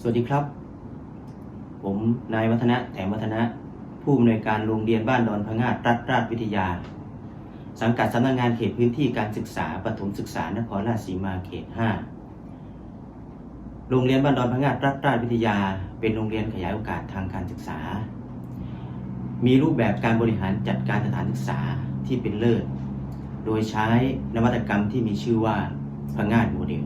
สวัสดีครับ ผมนายวัฒนะแถมวัฒนะ ผู้อำนวยการโรงเรียนบ้านดอนพงาดรัฐราชวิทยา สังกัดสำนักงานเขตพื้นที่การศึกษาปฐมศึกษานครราชสีมาเขต 5 โรงเรียนบ้านดอนพงาดรัฐราชวิทยา เป็นโรงเรียนขยายโอกาสทางการศึกษา มีรูปแบบการบริหารจัดการสถานศึกษาที่เป็นเลิศ โดยใช้นวัตกรรมที่มีชื่อว่าพงาดโมเดล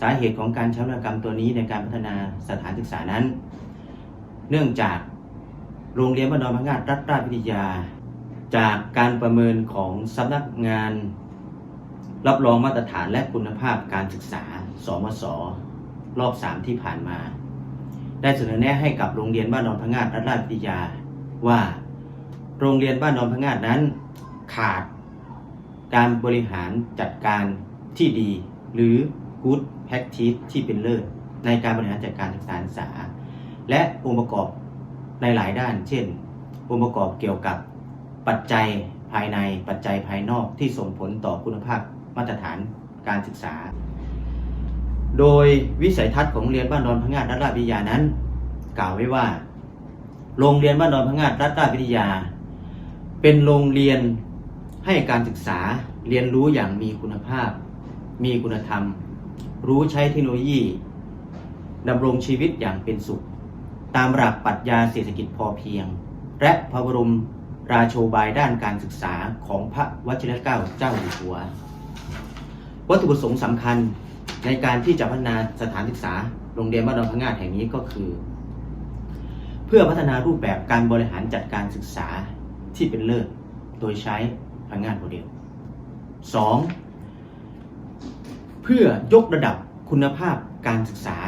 สาเหตุของการใช้นวัตกรรมตัวนี้ในการพัฒนาสถานศึกษานั้น เนื่องจากโรงเรียนบ้านดอนพะงาดรัฐราชวิทยา จากการประเมินของสำนักงาน รับรองมาตรฐานและคุณภาพการศึกษา สมศรอบ 3 ที่ผ่านมา ได้เสนอแนะให้กับโรงเรียนบ้านดอนพะงาดรัฐราชวิทยา ว่า โรงเรียนบ้านดอนพะงาดนั้น ขาด การบริหารจัดการที่ดีหรือ good practice ที่เป็นเลิศในการบริหารจัดการศึกษาศึกษา และองค์ประกอบในหลายด้าน เช่น องค์ประกอบเกี่ยวกับปัจจัยภายในปัจจัยภายนอกที่ส่งผลต่อคุณภาพมาตรฐานการศึกษา โดยวิสัยทัศน์ของโรงเรียนบ้านดอนพะงาดรัฐราชวิทยานั้น กล่าวไว้ว่า โรงเรียนบ้านดอนพะงาดรัฐราชวิทยา เป็นโรงเรียนให้การศึกษาเรียนรู้อย่างมีคุณภาพ มีคุณธรรม รู้ใช้เทคโนโลยีดำรงชีวิตอย่างเป็นสุข ตามหลักปรัชญาเศรษฐกิจพอเพียง และพระบรมราโชบายด้านการศึกษาของพระวชิรเกล้าเจ้าอยู่หัว วัตถุประสงค์สำคัญในการที่จะพัฒนาสถานศึกษาโรงเรียนบ้านดอนพงาดแห่งนี้ก็คือ เพื่อพัฒนารูปแบบการบริหารจัดการศึกษาที่เป็นเลิศ โดยใช้พลังงานโมเดล 2. เพื่อยกระดับคุณภาพการศึกษา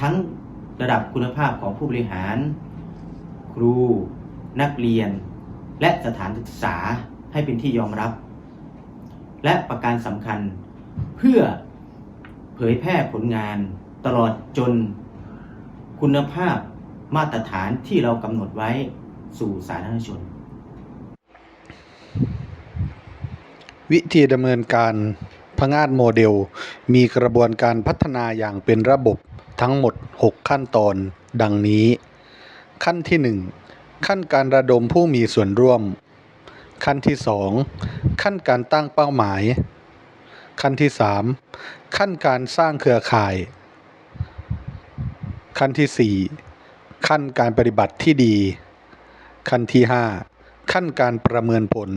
ทั้งระดับคุณภาพของผู้บริหาร ครู นักเรียน และสถานศึกษาให้เป็นที่ยอมรับ และประการสำคัญ เพื่อเผยแพร่ผลงานตลอดจน คุณภาพมาตรฐานที่เรากำหนดไว้สู่สาธารณชน วิธีดำเนินการ พงาดโมเดล มีกระบวนการพัฒนาอย่างเป็นระบบทั้งหมด 6 ขั้นตอน ดังนี้ ขั้นที่ 1 ขั้นการระดมผู้มีส่วนร่วม ขั้นที่ 2 ขั้นการตั้งเป้าหมาย ขั้นที่ 3 ขั้นการสร้างเครือข่าย ขั้นที่ 4 ขั้นการปฏิบัติที่ดี ขั้นที่ 5 ขั้นการประเมินผล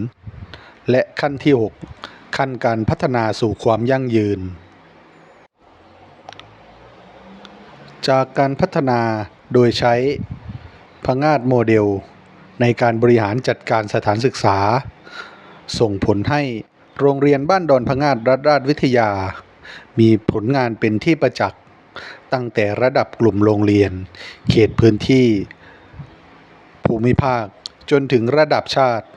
และขั้นที่ 6 ขั้นการพัฒนาสู่ความยั่งยืน จากการพัฒนาโดยใช้พงาดโมเดล ในการบริหารจัดการสถานศึกษา ส่งผลให้โรงเรียนบ้านดอนพงาดรัฐราชวิทยา มีผลงานเป็นที่ประจักษ์ตั้งแต่ระดับกลุ่มโรงเรียน เขตพื้นที่ ภูมิภาคจนถึงระดับชาติ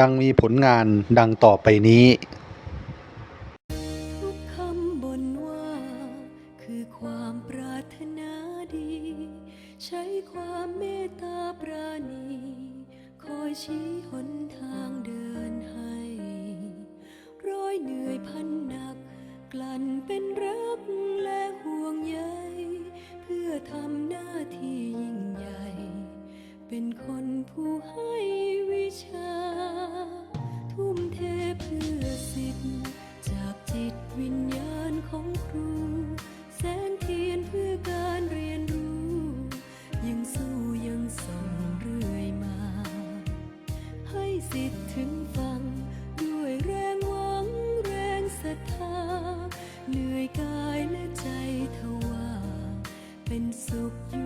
ดังมีผลงานดังต่อไปนี้ ทุกคำบนว่า คือความปรารถนาดี ใช้ความเมตตาปราณี คอยชี้หนทางเดินให้ ร้อยเหนื่อยพันหนัก กลั่นเป็นรักและห่วงใย เพื่อทำหน้าที่ยิ่งใหญ่ เป็นคนผู้ให้วิชา ทุ่มเทเพื่อสิทธิ์ จากจิตวิญญาณของครู แสงเทียนเพื่อการเรียนรู้ ยังสู้ยังส่งเรื่อยมา ให้สิทธิ์ถึงฟัง ด้วยแรงหวังแรงศรัทธา เหนื่อยกายและใจทว่า เป็นสุขอยู่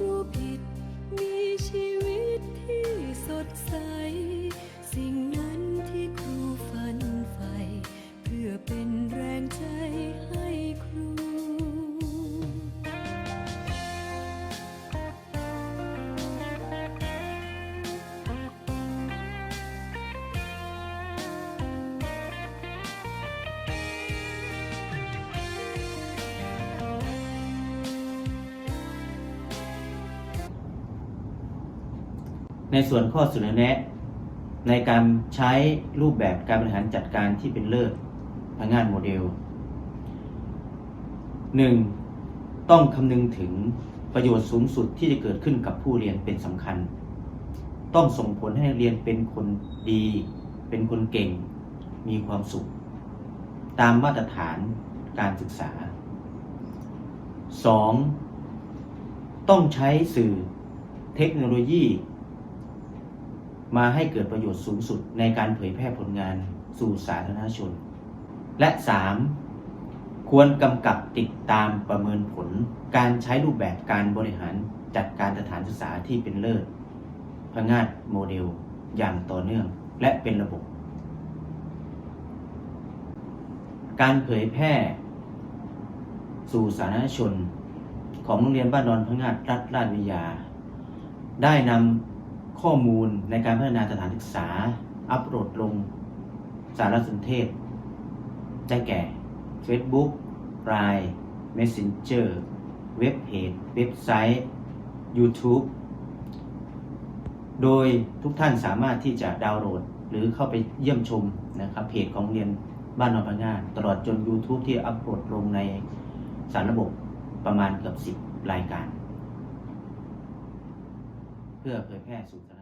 รู้ผิด มีชีวิตที่สดใส สิ่งนั้นที่ครูฝันใฝ่เพื่อเป็นแรงใจ ในส่วนข้อเสนอแนะ ในการใช้รูปแบบการบริหารจัดการที่เป็นเลิศพนักงานโมเดล 1. ต้องคำนึงถึงประโยชน์สูงสุดที่จะเกิดขึ้นกับผู้เรียนเป็นสำคัญ ต้องส่งผลให้เรียนเป็นคนดี เป็นคนเก่ง มีความสุข ตามมาตรฐานการศึกษา 2. ต้องใช้สื่อเทคโนโลยี มาให้เกิดประโยชน์สูงสุดในการเผยแพร่ผลงานสู่สาธารณชน และ 3. ควรกำกับติดตามประเมินผลการใช้รูปแบบการบริหารจัดการสถานศึกษาที่เป็นเลิศพงาดโมเดล อย่างต่อเนื่องและเป็นระบบ การเผยแพร่ สู่สาธารณชน ของโรงเรียนบ้านดอนพงาดรัฐราชวิทยา ได้นำ ข้อมูลในการพัฒนาสถานศึกษา อัปโหลดลงสารสนเทศ ได้แก่ Facebook Line Messenger เว็บเพจเว็บไซต์ YouTube โดยทุกท่านสามารถที่จะดาวน์โหลด หรือเข้าไปเยี่ยมชมนะครับเพจของเรียนบ้านนอนพังงาตลอดจน YouTube ที่อัปโหลดลงในสารระบบประมาณเกือบ 10 รายการ เพื่อเผยแพร่สู่สาธารณ